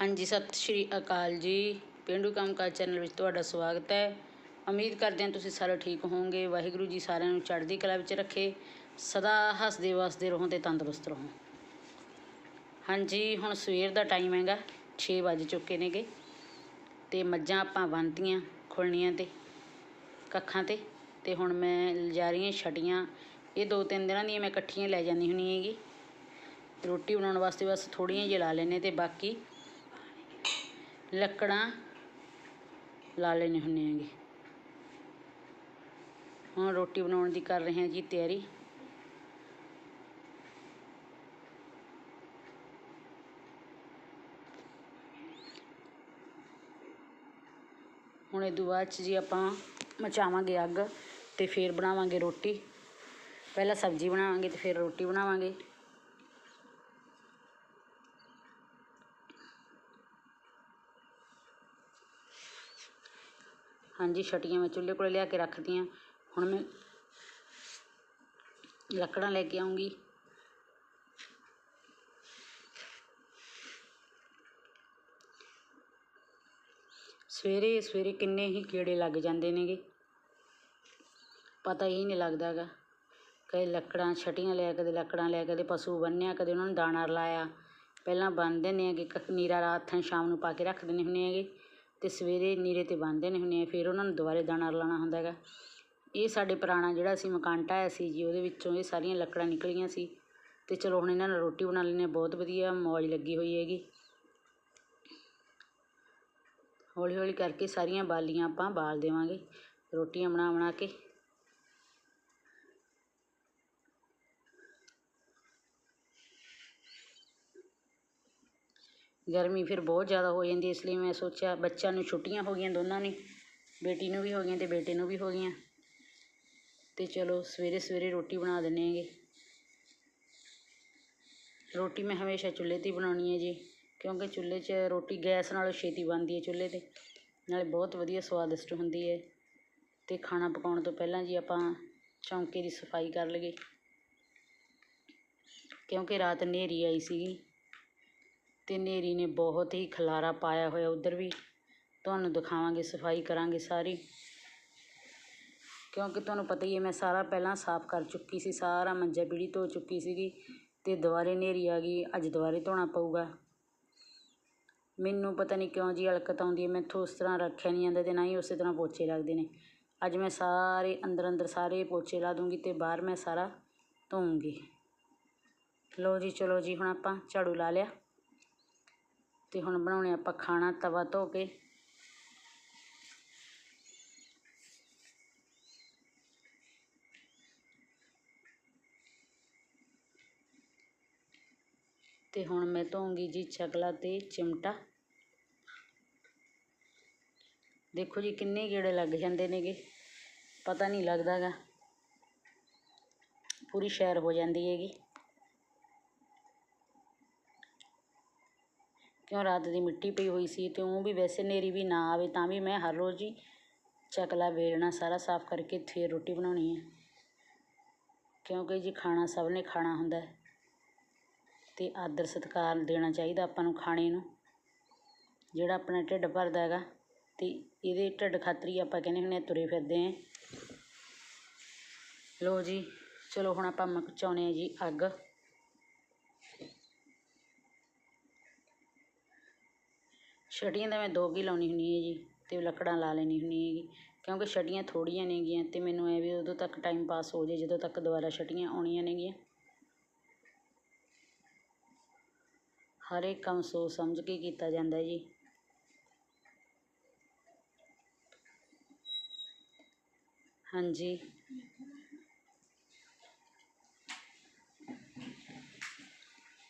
ਹਾਂਜੀ, ਸਤਿ ਸ਼੍ਰੀ ਅਕਾਲ ਜੀ। ਪੇਂਡੂ ਕੰਮਕਾਜ ਚੈਨਲ ਵਿੱਚ ਤੁਹਾਡਾ ਸਵਾਗਤ ਹੈ। ਉਮੀਦ ਕਰਦੇ ਹਾਂ ਤੁਸੀਂ ਸਾਰੇ ਠੀਕ ਹੋਵੋਗੇ। ਵਾਹਿਗੁਰੂ ਜੀ ਸਾਰਿਆਂ ਨੂੰ ਚੜ੍ਹਦੀ ਕਲਾ ਵਿੱਚ ਰੱਖੇ। ਸਦਾ ਹੱਸਦੇ ਵਸਦੇ ਰਹੋ ਤੇ ਤੰਦਰੁਸਤ ਰਹੋ। ਹਾਂਜੀ, ਹੁਣ ਸਵੇਰ ਦਾ ਟਾਈਮ ਹੈਗਾ। 6 ਵੱਜ ਚੁੱਕੇ ਨੇਗੇ। ਤੇ ਮੱਝਾਂ ਆਪਾਂ ਬੰਨਤੀਆਂ ਖੁੱਲਣੀਆਂ ਤੇ, ਕੱਖਾਂ ਤੇ। ਤੇ ਹੁਣ ਮੈਂ ਲਿਜਾ ਰਹੀ ਹਾਂ ਛਟੀਆਂ। ਇਹ ਦੋ ਤਿੰਨ ਦਿਨਾਂ ਦੀਆਂ ਮੈਂ ਇਕੱਠੀਆਂ ਲੈ ਜਾਂਦੀ ਹੁੰਦੀ ਹੈਗੀ। ਰੋਟੀ ਬਣਾਉਣ ਵਾਸਤੇ ਬਸ ਥੋੜ੍ਹੀਆਂ ਜਿਹਾ ਲਾ ਲੈਨੇ ਤੇ ਬਾਕੀ ਲੱਕੜਾਂ ਲਾ ਲੈਣੇ ਹੁੰਦੇ ਆਂਗੇ ਹੁਣ ਰੋਟੀ ਬਣਾਉਣ ਦੀ ਕਰ ਰਹੇ ਹਾਂ ਜੀ ਤਿਆਰੀ। ਹੁਣ ਇਹ ਤੋਂ ਬਾਅਦ 'ਚ ਜੀ ਆਪਾਂ ਮਚਾਵਾਂਗੇ ਅੱਗ ਤੇ ਫਿਰ ਬਣਾਵਾਂਗੇ ਰੋਟੀ। ਪਹਿਲਾਂ ਸਬਜ਼ੀ ਬਣਾਵਾਂਗੇ ਤੇ ਫਿਰ ਰੋਟੀ ਬਣਾਵਾਂਗੇ। ਹਾਂਜੀ, ਛਟੀਆਂ ਮੈਂ ਚੁੱਲ੍ਹੇ ਕੋਲ ਲਿਆ ਕੇ ਰੱਖਦੀਆਂ ਹੁਣ ਮੈਂ ਲੱਕੜਾਂ ਲੈ ਕੇ ਆਉਂਗੀ ਸਵੇਰੇ ਸਵੇਰੇ ਕਿੰਨੇ ਹੀ ਕੀੜੇ ਲੱਗ ਜਾਂਦੇ ਨੇਗੇ। ਪਤਾ ਹੀ ਨਹੀਂ ਲੱਗਦਾ ਗਾ ਕਦੇ ਲੱਕੜਾਂ, ਛਟੀਆਂ ਲਿਆ, ਕਦੇ ਲੱਕੜਾਂ ਲਿਆ, ਕਦੇ ਪਸ਼ੂ ਬੰਨਿਆ, ਕਦੇ ਉਹਨਾਂ ਨੂੰ ਦਾਣਾ ਲਾਇਆ ਪਹਿਲਾਂ ਬੰਨ੍ਹ ਦਿੰਦੇ ਹੈਗੇ ਕ, ਨੀਰਾ ਰਾਤ ਥਾਂ ਸ਼ਾਮ ਨੂੰ ਪਾ ਕੇ ਰੱਖ ਦਿੰਦੇ ਹੁੰਦੇ ਹੈਗੇ। ਅਤੇ ਸਵੇਰੇ ਨੀਰੇ ਤੇ ਬੰਨ੍ਹਦੇ ਨੇ ਹੁੰਦੇ ਆ, ਫਿਰ ਉਹਨਾਂ ਨੂੰ ਦੁਬਾਰੇ ਦਾਣਾ ਲਾਉਣਾ ਹੁੰਦਾ ਹੈਗਾ। ਇਹ ਸਾਡੇ ਪੁਰਾਣਾ ਜਿਹੜਾ ਅਸੀਂ ਮਕਾਨ ਢਾਹਿਆ ਸੀ ਜੀ, ਉਹਦੇ ਵਿੱਚੋਂ ਇਹ ਸਾਰੀਆਂ ਲੱਕੜਾਂ ਨਿਕਲੀਆਂ ਸੀ। ਅਤੇ ਚਲੋ ਹੁਣ ਇਹਨਾਂ ਨਾਲ ਰੋਟੀ ਬਣਾ ਲੈਂਦੇ ਹਾਂ, ਬਹੁਤ ਵਧੀਆ ਮੌਜ ਲੱਗੀ ਹੋਈ ਹੈਗੀ। ਹੌਲੀ ਹੌਲੀ ਕਰਕੇ ਸਾਰੀਆਂ ਬਾਲੀਆਂ ਆਪਾਂ ਬਾਲ ਦੇਵਾਂਗੇ, ਰੋਟੀਆਂ ਬਣਾ ਬਣਾ ਕੇ। ਗਰਮੀ ਫਿਰ ਬਹੁਤ ਜ਼ਿਆਦਾ ਹੋ ਜਾਂਦੀ ਇਸ ਲਈ ਮੈਂ ਸੋਚਿਆ ਬੱਚਿਆਂ ਨੂੰ ਛੁੱਟੀਆਂ ਹੋ ਗਈਆਂ ਦੋਨਾਂ ਨੇ, ਬੇਟੀ ਨੂੰ ਵੀ ਹੋ ਗਈਆਂ ਅਤੇ ਬੇਟੇ ਨੂੰ ਵੀ ਹੋ ਗਈਆਂ। ਅਤੇ ਚਲੋ ਸਵੇਰੇ ਸਵੇਰੇ ਰੋਟੀ ਬਣਾ ਦਿੰਦੇ ਹੈਗੇ। ਰੋਟੀ ਮੈਂ ਹਮੇਸ਼ਾ ਚੁੱਲ੍ਹੇ 'ਤੇ ਹੀ ਬਣਾਉਣੀ ਹੈ ਜੀ, ਕਿਉਂਕਿ ਚੁੱਲ੍ਹੇ 'ਚ ਰੋਟੀ ਗੈਸ ਨਾਲੋਂ ਛੇਤੀ ਬਣਦੀ ਹੈ ਚੁੱਲ੍ਹੇ 'ਤੇ, ਨਾਲੇ ਬਹੁਤ ਵਧੀਆ ਸਵਾਦਿਸ਼ਟ ਹੁੰਦੀ ਹੈ। ਅਤੇ ਖਾਣਾ ਪਕਾਉਣ ਤੋਂ ਪਹਿਲਾਂ ਜੀ ਆਪਾਂ ਚੌਂਕੇ ਦੀ ਸਫ਼ਾਈ ਕਰ ਲਈਏ, ਕਿਉਂਕਿ ਰਾਤ ਹਨੇਰੀ ਆਈ ਸੀਗੀ। ਅਤੇ ਹਨੇਰੀ ਨੇ ਬਹੁਤ ਹੀ ਖਲਾਰਾ ਪਾਇਆ ਹੋਇਆ ਉੱਧਰ ਵੀ। ਤੁਹਾਨੂੰ ਦਿਖਾਵਾਂਗੇ, ਸਫ਼ਾਈ ਕਰਾਂਗੇ ਸਾਰੀ। ਕਿਉਂਕਿ ਤੁਹਾਨੂੰ ਪਤਾ ਹੀ ਹੈ, ਮੈਂ ਸਾਰਾ ਪਹਿਲਾਂ ਸਾਫ਼ ਕਰ ਚੁੱਕੀ ਸੀ, ਸਾਰਾ ਮੰਜਾ ਪੀੜੀ ਧੋ ਚੁੱਕੀ ਸੀਗੀ ਅਤੇ ਦੁਬਾਰੇ ਹਨੇਰੀ ਆ ਗਈ, ਅੱਜ ਦੁਬਾਰੇ ਧੋਣਾ ਪਊਗਾ। ਮੈਨੂੰ ਪਤਾ ਨਹੀਂ ਕਿਉਂ ਜੀ ਅਲਕਤ ਆਉਂਦੀ ਹੈ, ਮੈਥੋਂ ਉਸ ਤਰ੍ਹਾਂ ਰੱਖਿਆ ਨਹੀਂ ਜਾਂਦਾ ਅਤੇ ਨਾ ਹੀ ਉਸੇ ਤਰ੍ਹਾਂ ਪੋਚੇ ਲੱਗਦੇ ਨੇ। ਅੱਜ ਮੈਂ ਸਾਰੇ ਅੰਦਰ ਅੰਦਰ ਸਾਰੇ ਪੋਚੇ ਲਾ ਦੂੰਗੀ ਅਤੇ ਬਾਹਰ ਮੈਂ ਸਾਰਾ ਧੋਊਂਗੀ। ਲੋ ਜੀ, ਚਲੋ ਜੀ, ਹੁਣ ਆਪਾਂ ਝਾੜੂ ਲਾ ਲਿਆ। ਅਤੇ ਹੁਣ ਬਣਾਉਣੇ ਆਪਾਂ ਖਾਣਾ ਤਵਾ ਧੋ ਕੇ। ਤੇ ਹੁਣ ਮੈਂ ਧੋਉਂਗੀ ਜੀ ਚਕਲਾ ਤੇ ਚਿਮਟਾ। ਦੇਖੋ ਜੀ ਕਿੰਨੇ ਗੇੜੇ ਲੱਗ ਜਾਂਦੇ ਨੇਗੇ। ਪਤਾ ਨਹੀਂ ਲੱਗਦਾ ਗਾ ਪੂਰੀ ਸ਼ੈਰ ਹੋ ਜਾਂਦੀ ਹੈਗੀ। ਕਿਉਂ ਰਾਤ ਦੀ ਮਿੱਟੀ ਪਈ ਹੋਈ ਸੀ ਅਤੇ ਉਹ ਵੀ ਵੈਸੇ ਹਨੇਰੀ ਵੀ ਨਾ ਆਵੇ ਤਾਂ ਵੀ ਮੈਂ ਹਰ ਰੋਜ਼ ਹੀ ਚਕਲਾ ਵੇਲਣਾ ਸਾਰਾ ਸਾਫ਼ ਕਰਕੇ ਫਿਰ ਰੋਟੀ ਬਣਾਉਣੀ ਹੈ। ਕਿਉਂਕਿ ਜੀ ਖਾਣਾ ਸਭ ਨੇ ਖਾਣਾ ਹੁੰਦਾ ਅਤੇ ਆਦਰ ਸਤਿਕਾਰ ਦੇਣਾ ਚਾਹੀਦਾ ਆਪਾਂ ਨੂੰ ਖਾਣੇ ਨੂੰ। ਜਿਹੜਾ ਆਪਣਾ ਢਿੱਡ ਭਰਦਾ ਹੈਗਾ ਅਤੇ ਇਹਦੇ ਢਿੱਡ ਖਾਤਰ ਹੀ ਆਪਾਂ ਕਹਿੰਦੇ ਹੁੰਦੇ ਹਾਂ ਤੁਰੇ ਫਿਰਦੇ ਆਂ ਲਓ ਜੀ, ਚਲੋ ਹੁਣ ਆਪਾਂ ਮਚਾਉਣੇ ਆ ਜੀ ਅੱਗ। ਛਟੀਆਂ ਤਾਂ ਮੈਂ ਦੋ ਕੀ ਲਾਉਣੀ ਹੁੰਦੀ ਹਾਂ ਜੀ ਅਤੇ ਲੱਕੜਾਂ ਲਾ ਲੈਣੀ ਹੁੰਦੀ ਹੈਗੀ, ਕਿਉਂਕਿ ਛਟੀਆਂ ਥੋੜ੍ਹੀਆਂ ਨੇਗੀਆਂ ਅਤੇ ਮੈਨੂੰ ਐਂ ਵੀ ਉਦੋਂ ਤੱਕ ਟਾਈਮ ਪਾਸ ਹੋ ਜੇ, ਜਦੋਂ ਤੱਕ ਦੁਬਾਰਾ ਛਟੀਆਂ ਆਉਣੀਆਂ ਨੇਗੀਆਂ ਹਰ ਇੱਕ ਕੰਮ ਸੋਚ ਸਮਝ ਕੇ ਕੀਤਾ ਜਾਂਦਾ ਜੀ। ਹਾਂਜੀ।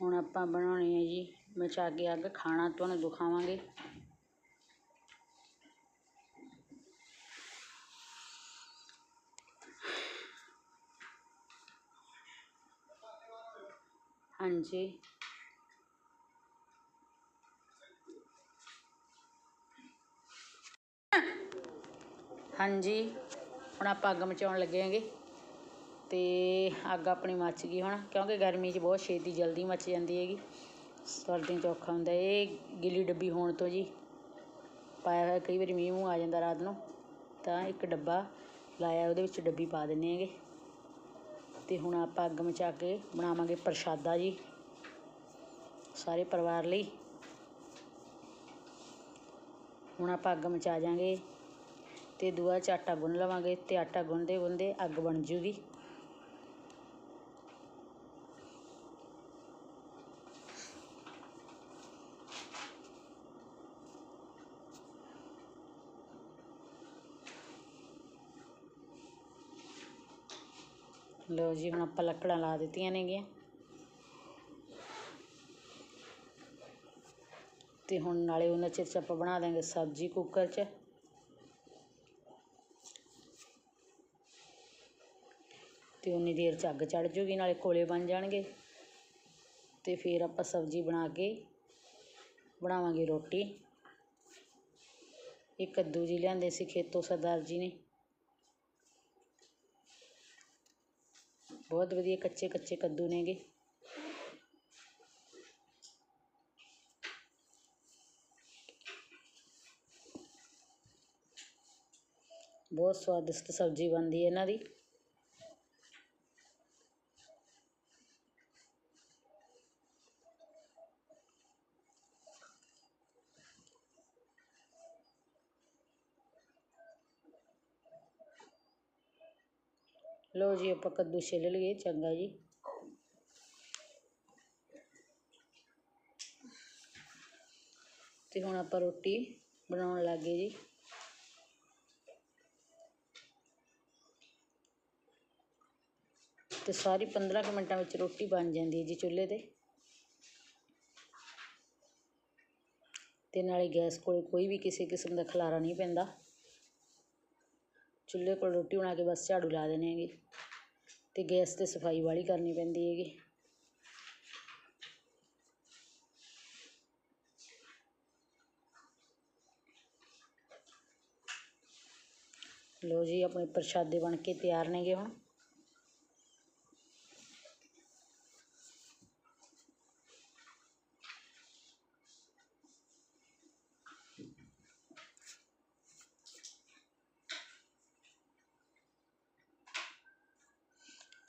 ਹੁਣ ਆਪਾਂ ਬਣਾਉਣੇ ਹੈ ਜੀ। ਮਚਾ ਕੇ ਅੱਗ ਖਾਣਾ ਤੁਹਾਨੂੰ ਦਿਖਾਵਾਂਗੇ। ਹਾਂਜੀ। ਹਾਂਜੀ, ਹੁਣ ਆਪਾਂ ਅੱਗ ਮਚਾਉਣ ਲੱਗੇ ਹੈਗੇ ਤੇ ਅੱਗ ਆਪਣੀ ਮੱਚ ਗਈ ਹੁਣ, ਕਿਉਂਕਿ ਗਰਮੀ 'ਚ ਬਹੁਤ ਛੇਤੀ ਜਲਦੀ ਮੱਚ ਜਾਂਦੀ ਹੈਗੀ। ਸਰਦੀਆਂ 'ਚ ਔਖਾ ਹੁੰਦਾ, ਇਹ ਗਿੱਲੀ ਡੱਬੀ ਹੋਣ ਤੋਂ ਜੀ। ਪਾਇਆ ਹੋਇਆ ਕਈ ਵਾਰੀ ਮੀਂਹ ਮੂੰਹ ਆ ਜਾਂਦਾ ਰਾਤ ਨੂੰ, ਤਾਂ ਇੱਕ ਡੱਬਾ ਲਾਇਆ, ਉਹਦੇ ਵਿੱਚ ਡੱਬੀ ਪਾ ਦਿੰਦੇ ਹੈਗੇ। ਅਤੇ ਹੁਣ ਆਪਾਂ ਅੱਗ ਮਚਾ ਕੇ ਬਣਾਵਾਂਗੇ ਪ੍ਰਸ਼ਾਦਾ ਜੀ, ਸਾਰੇ ਪਰਿਵਾਰ ਲਈ। ਹੁਣ ਆਪਾਂ ਅੱਗ ਮਚਾ ਜਾਾਂਗੇ ਤੇ ਦੂਆ ਚ ਆਟਾ ਗੁੰਨ ਲਵਾਂਗੇ, ਤੇ ਆਟਾ ਗੁੰਨਦੇ ਗੁੰਨਦੇ ਅੱਗ ਬਣ ਜੂਗੀ। ਲਓ ਜੀ, ਹੁਣ ਆਪਾਂ ਲੱਕੜਾਂ ਲਾ ਦਿੱਤੀਆਂ ਨੇਗੀਆਂ। ਤੇ ਹੁਣ ਨਾਲੇ ਉਹਨਾਂ ਚਿਰ 'ਚ ਆਪਾਂ ਬਣਾ ਦਾਂਗੇ ਸਬਜ਼ੀ ਕੁੱਕਰ 'ਚ। ਤੇ ਉਨੀ ਦੇਰ 'ਚ ਅੱਗ ਚੜ ਜੂਗੀ, ਨਾਲੇ ਕੋਲੇ ਬਣ ਜਾਣਗੇ। ਤੇ ਫਿਰ ਆਪਾਂ ਸਬਜ਼ੀ ਬਣਾ ਕੇ ਬਣਾਵਾਂਗੇ ਰੋਟੀ। ਇਹ ਕੱਦੂ ਜੀ ਲਿਆਂਦੇ ਸੀ ਖੇਤੋਂ ਸਰਦਾਰ ਜੀ ਨੇ। ਬਹੁਤ ਵਧੀਆ ਕੱਚੇ ਕੱਚੇ ਕੱਦੂ ਨੇਗੇ। ਬਹੁਤ ਸਵਾਦਿਸ਼ਟ ਸਬਜ਼ੀ ਬਣਦੀ ਹੈ ਇਹਨਾਂ ਦੀ ਲਓ ਜੀ, ਆਪਾਂ ਕੱਦੂ ਛਿੱਲ ਲਈਏ, ਚੰਗਾ ਜੀ। ਤੇ ਹੁਣ ਆਪਾਂ ਰੋਟੀ ਬਣਾਉਣ ਲੱਗੇ ਜੀ। ਤੇ ਸਾਰੀ 15 ਕੁ ਮਿੰਟਾਂ ਵਿੱਚ ਰੋਟੀ ਬਣ ਜਾਂਦੀ ਹੈ ਜੀ ਚੁੱਲ੍ਹੇ ਤੇ। ਤੇ ਨਾਲੇ ਗੈਸ ਕੋਲ ਕੋਈ ਵੀ ਕਿਸੇ ਕਿਸਮ ਦਾ ਖਲਾਰਾ ਨਹੀਂ ਪੈਂਦਾ। ਚੁੱਲ੍ਹੇ ਕੋਲ ਰੋਟੀ ਬਣਾ ਕੇ ਬਸ ਝਾੜੂ ਲਾ ਦੇਣੇ ਹੈਗੇ। ਅਤੇ ਗੈਸ ਤੇ ਸਫ਼ਾਈ ਵਾਲੀ ਕਰਨੀ ਪੈਂਦੀ ਹੈਗੀ। ਲਓ ਜੀ, ਆਪਣੇ ਪ੍ਰਸ਼ਾਦੇ ਬਣ ਕੇ ਤਿਆਰ ਨੇਗੇ ਹੁਣ।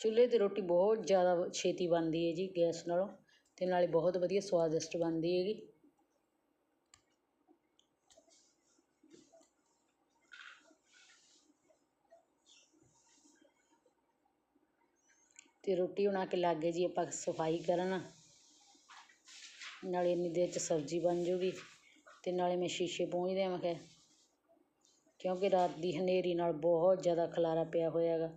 ਚੁੱਲ੍ਹੇ 'ਤੇ ਰੋਟੀ ਬਹੁਤ ਜ਼ਿਆਦਾ ਛੇਤੀ ਬਣਦੀ ਹੈ ਜੀ ਗੈਸ ਨਾਲੋਂ ਅਤੇ ਨਾਲੇ ਬਹੁਤ ਵਧੀਆ ਸਵਾਦਿਸ਼ਟ ਬਣਦੀ ਹੈਗੀ। ਅਤੇ ਰੋਟੀ ਬਣਾ ਕੇ ਲੱਗ ਗਏ ਜੀ ਆਪਾਂ ਸਫ਼ਾਈ ਕਰਨ। ਨਾਲੇ ਇੰਨੀ ਦੇਰ 'ਚ ਸਬਜ਼ੀ ਬਣ ਜੂਗੀ ਅਤੇ ਨਾਲੇ ਮੈਂ ਸ਼ੀਸ਼ੇ ਪੂੰਝ ਦਿਆਂ ਮੈਂ ਕਿਹਾ, ਕਿਉਂਕਿ ਰਾਤ ਦੀ ਹਨੇਰੀ ਨਾਲ ਬਹੁਤ ਜ਼ਿਆਦਾ ਖਲਾਰਾ ਪਿਆ ਹੋਇਆ ਹੈਗਾ।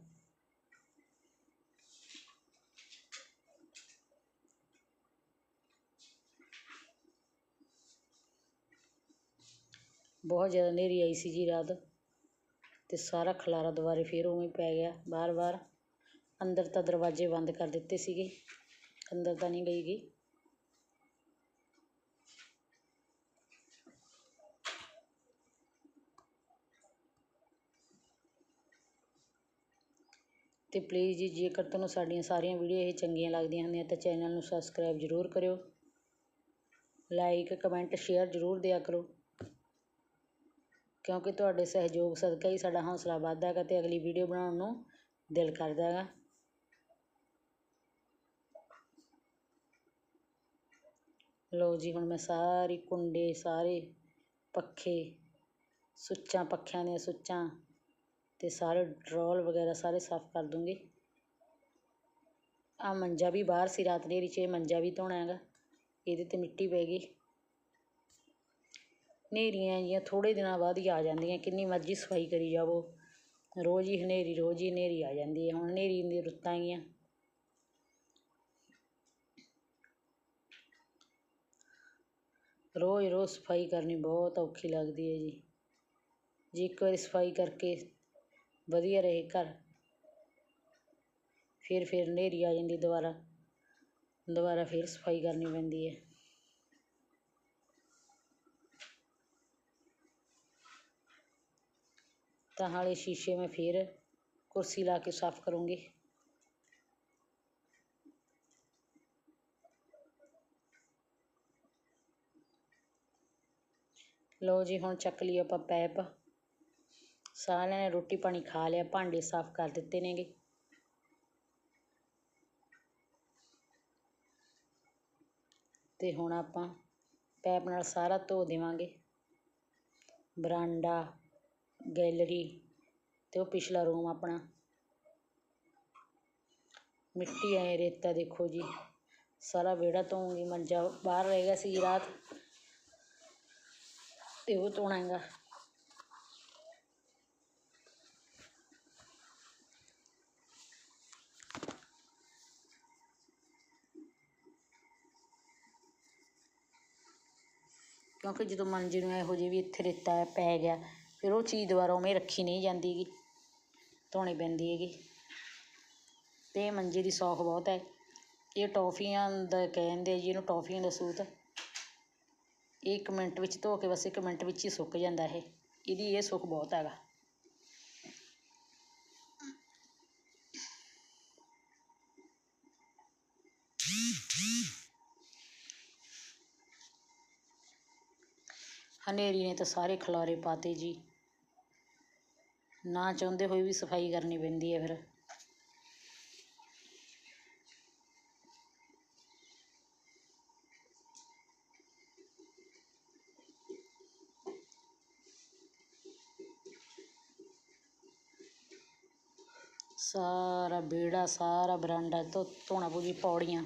ਬਹੁਤ ਜ਼ਿਆਦਾ ਹਨੇਰੀ ਆਈ ਸੀ ਜੀ ਰਾਤ ਅਤੇ ਸਾਰਾ ਖਲਾਰਾ ਦੁਬਾਰੇ ਫਿਰ ਉਵੇਂ ਪੈ ਗਿਆ। ਬਾਰ ਬਾਰ ਅੰਦਰ ਤਾਂ ਦਰਵਾਜ਼ੇ ਬੰਦ ਕਰ ਦਿੱਤੇ ਸੀਗੇ, ਅੰਦਰ ਤਾਂ ਨਹੀਂ ਗਈ ਗੀ। ਅਤੇ ਪਲੀਜ਼ ਜੀ, ਜੇਕਰ ਤੁਹਾਨੂੰ ਸਾਡੀਆਂ ਸਾਰੀਆਂ ਵੀਡੀਓ ਇਹ ਚੰਗੀਆਂ ਲੱਗਦੀਆਂ ਹੁੰਦੀਆਂ ਤਾਂ ਚੈਨਲ ਨੂੰ ਸਬਸਕ੍ਰਾਈਬ ਜ਼ਰੂਰ ਕਰਿਓ। ਲਾਈਕ ਕਮੈਂਟ ਸ਼ੇਅਰ ਜ਼ਰੂਰ ਦਿਆ ਕਰੋ। ਕਿਉਂਕਿ ਤੁਹਾਡੇ ਸਹਿਯੋਗ ਸਦਕਾ ਹੀ ਸਾਡਾ ਹੌਂਸਲਾ ਵੱਧਦਾ ਹੈਗਾ ਅਤੇ ਅਗਲੀ ਵੀਡੀਓ ਬਣਾਉਣ ਨੂੰ ਦਿਲ ਕਰਦਾ ਹੈਗਾ। ਲਓ ਜੀ, ਹੁਣ ਮੈਂ ਸਾਰੀ ਕੁੰਡੇ, ਸਾਰੇ ਪੱਖੇ, ਸੁੱਚਾਂ ਪੱਖਿਆਂ ਦੀਆਂ ਸੁੱਚਾਂ ਅਤੇ ਸਾਰੇ ਡਰੋਲ ਵਗੈਰਾ ਸਾਰੇ ਸਾਫ਼ ਕਰ ਦੂੰਗੀ। ਆ ਮੰਜਾ ਵੀ ਬਾਹਰ ਸੀ ਰਾਤ ਦੇ ਵਿੱਚ ਇਹ ਮੰਜਾ ਵੀ ਧੋਣਾ ਹੈਗਾ, ਇਹਦੇ 'ਤੇ ਮਿੱਟੀ ਪੈ ਗਈ। ਹਨੇਰੀਆਂ ਜਿਹੀਆਂ ਥੋੜ੍ਹੇ ਦਿਨਾਂ ਬਾਅਦ ਹੀ ਆ ਜਾਂਦੀਆਂ, ਕਿੰਨੀ ਮਰਜ਼ੀ ਸਫ਼ਾਈ ਕਰੀ ਜਾਵੋ। ਰੋਜ਼ ਹੀ ਹਨੇਰੀ, ਰੋਜ਼ ਹੀ ਹਨੇਰੀ ਆ ਜਾਂਦੀ ਹੈ, ਹੁਣ ਹਨੇਰੀ ਦੀਆਂ ਰੁੱਤਾਂ ਹੈਗੀਆਂ ਰੋਜ਼ ਰੋਜ਼ ਸਫ਼ਾਈ ਕਰਨੀ ਬਹੁਤ ਔਖੀ ਲੱਗਦੀ ਹੈ ਜੀ। ਜੇ ਇੱਕ ਵਾਰੀ ਸਫ਼ਾਈ ਕਰਕੇ ਵਧੀਆ ਰਹੇ ਘਰ, ਫਿਰ ਫਿਰ ਹਨੇਰੀ ਆ ਜਾਂਦੀ ਦੁਬਾਰਾ। ਦੁਬਾਰਾ ਫਿਰ ਸਫ਼ਾਈ ਕਰਨੀ ਪੈਂਦੀ ਹੈ। ਤਾਂ ਹਾਲੇ ਸ਼ੀਸ਼ੇ ਮੈਂ ਫਿਰ ਕੁਰਸੀ ਲਾ ਕੇ ਸਾਫ਼ ਕਰੂੰਗੀ। ਲਓ ਜੀ, ਹੁਣ ਚੱਕ ਲਈ ਆਪਾਂ ਪੈਪ। ਸਾਰਿਆਂ ਨੇ ਰੋਟੀ ਪਾਣੀ ਖਾ ਲਿਆ, ਭਾਂਡੇ ਸਾਫ਼ ਕਰ ਦਿੱਤੇ ਨੇਗੇ। ਤੇ ਹੁਣ ਆਪਾਂ ਪੈਪ ਨਾਲ ਸਾਰਾ ਧੋ ਦੇਵਾਂਗੇ। ਬਰਾਂਡਾ ਗੈਲਰੀ ਤੇ ਉਹ ਪਿਛਲਾ ਰੂਮ ਆਪਣਾ। ਮਿੱਟੀ ਐ ਰੇਤਾ ਦੇਖੋ ਜੀ। ਸਾਰਾ ਵਿਹੜਾ ਧੋਊਂਗੀ ਮੰਜਾ ਬਾਹਰ ਰਹਿ ਗਿਆ ਸੀ ਰਾਤ। ਤੇ ਉਹ ਧੋਣਾ ਹੈਗਾ। ਕਿਉਂਕਿ ਜਦੋਂ ਮੰਜੇ ਨੂੰ ਇਹੋ ਜਿਹੇ ਵੀ ਇੱਥੇ ਰੇਤਾ ਪੈ ਗਿਆ ਫਿਰ ਉਹ ਚੀਜ਼ ਦੁਬਾਰਾ ਉਵੇਂ ਰੱਖੀ ਨਹੀਂ ਜਾਂਦੀ ਗੀ, ਧੋਣੀ ਪੈਂਦੀ ਹੈਗੀ। ਤੇ ਮੰਜੇ ਦੀ ਸੌਖ ਬਹੁਤ ਹੈ। ਇਹ ਟੋਫੀਆਂ ਦਾ ਕਹਿੰਦੇ ਜੀ, ਇਹਨੂੰ ਟੋਫੀਆਂ ਦਾ ਸੂਤ। ਇਹ ਇੱਕ ਮਿੰਟ ਵਿੱਚ ਧੋ ਕੇ ਬਸ ਇੱਕ ਮਿੰਟ ਵਿੱਚ ਹੀ ਸੁੱਕ ਜਾਂਦਾ ਇਹ। ਇਹਦੀ ਇਹ ਸੁੱਖ ਬਹੁਤ ਹੈਗਾ। ਹਨੇਰੀ ਨੇ ਤਾਂ ਸਾਰੇ ਖਲਾਰੇ ਪਾਤੇ ਜੀ। ਨਾ ਚਾਹੁੰਦੇ ਹੋਏ ਵੀ ਸਫ਼ਾਈ ਕਰਨੀ ਪੈਂਦੀ ਹੈ ਫਿਰ। ਸਾਰਾ ਵਿਹੜਾ ਸਾਰਾ ਬਰਾਂਡਾ, ਧੋ, ਧੋਣਾ ਪਊ ਪੌੜੀਆਂ।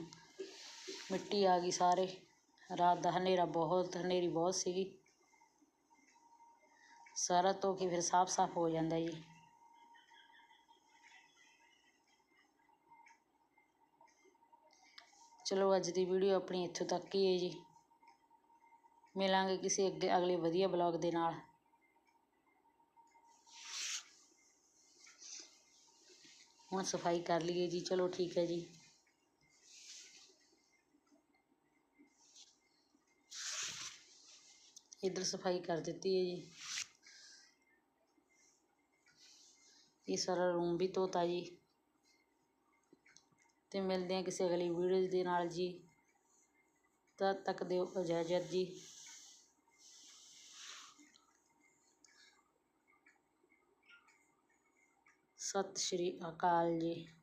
ਮਿੱਟੀ ਆ ਗਈ ਸਾਰੇ। ਰਾਤ ਦਾ ਹਨੇਰਾ ਬਹੁਤ, ਹਨੇਰੀ ਬਹੁਤ ਸੀਗੀ। ਸਾਰਾ ਧੋ ਕੇ ਫਿਰ ਸਾਫ਼ ਸਾਫ਼ ਹੋ ਜਾਂਦਾ ਜੀ। ਚਲੋ ਅੱਜ ਦੀ ਵੀਡੀਓ ਆਪਣੀ ਇੱਥੋਂ ਤੱਕ ਹੀ ਹੈ ਜੀ। ਮਿਲਾਂਗੇ ਕਿਸੇ ਅੱਗੇ ਅਗਲੇ ਵਧੀਆ ਬਲੌਗ ਦੇ ਨਾਲ। ਹੁਣ ਸਫ਼ਾਈ ਕਰ ਲਈਏ ਜੀ, ਚਲੋ ਠੀਕ ਹੈ ਜੀ। ਇੱਧਰ ਸਫ਼ਾਈ ਕਰ ਦਿੱਤੀ ਹੈ ਜੀ। ਇਹ ਸਾਰਾ ਰੂਮ ਵੀ ਧੋਤਾ ਜੀ। ਤੇ ਮਿਲਦੇ ਹਾਂ ਕਿਸੇ ਅਗਲੀ ਵੀਡੀਓ ਦੇ ਨਾਲ ਜੀ। ਤਦ ਤੱਕ ਦਿਓ ਇਜਾਜ਼ਤ ਜੀ। ਸਤਿ ਸ਼੍ਰੀ ਅਕਾਲ ਜੀ।